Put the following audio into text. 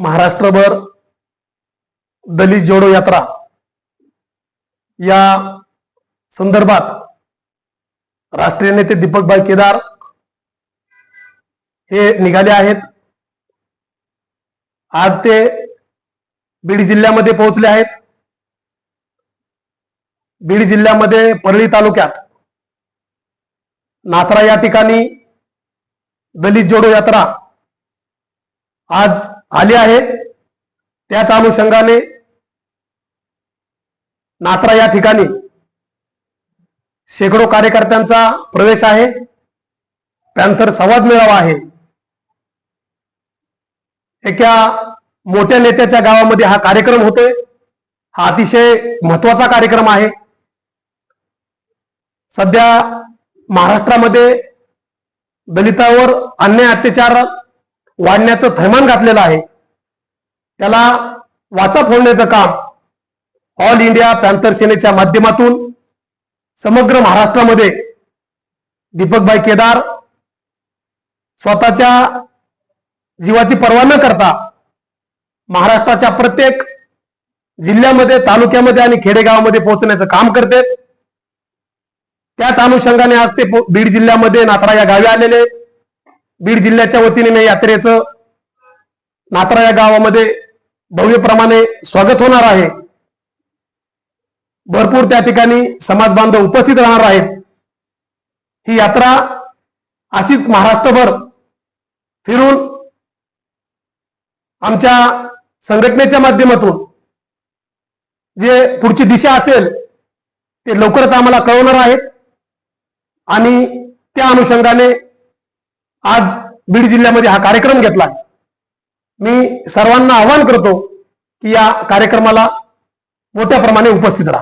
महाराष्ट्रभर दलित जोडो यात्रा या संदर्भात राष्ट्रीय नेते दीपकभाई केदार हे निघाले आहेत. आज ते बीड जिल्ह्यामध्ये पोहोचले आहेत. बीड जिल्ह्यामध्ये परळी तालुक्यात नाथरा या ठिकाणी दलित जोडो यात्रा आज आली आहे त्याच अनुषंगाने नात्रा या ठिकाणी शेकडो कार्यकर्त्यांचा प्रवेश आहे. पॅन्थर संवाद मेळावा आहे. एका मोठ्या नेत्याच्या गावामध्ये हा कार्यक्रम होतोय. हा अतिशय महत्त्वाचा कार्यक्रम आहे. सध्या महाराष्ट्रामध्ये दलितावर अन्याय अत्याचार वाढण्याचं थैमान घातलेलं आहे त्याला वाचा फोडण्याचं काम ऑल इंडिया पॅन्थर सेनेच्या माध्यमातून समग्र महाराष्ट्रामध्ये दीपकभाई केदार स्वतःच्या जीवाची पर्वा न करता महाराष्ट्राच्या प्रत्येक जिल्ह्यामध्ये तालुक्यामध्ये आणि खेडेगावामध्ये पोहोचण्याचं काम करते त्याच अनुषंगाने आज ते बीड जिल्ह्यामध्ये नातरा या गावी आलेले आहेत. बीड जिल्ह्याच्या वतीने या यात्रेचं नात्रा या गावामध्ये भव्यप्रमाणे स्वागत होणार आहे. भरपूर त्या ठिकाणी समाज बांधव उपस्थित राहणार आहेत. ही यात्रा अशीच महाराष्ट्रभर फिरून आमच्या संघटनेच्या माध्यमातून जे पुढची दिशा असेल ते लवकरच आम्हाला कळवणार आहेत. आणि त्या अनुषंगाने आज बीड जिल्ह्यामध्ये हा कार्यक्रम घेतला. मी सर्वांना आवाहन करतो की या कार्यक्रमाला मोठ्या प्रमाणे उपस्थित राहा.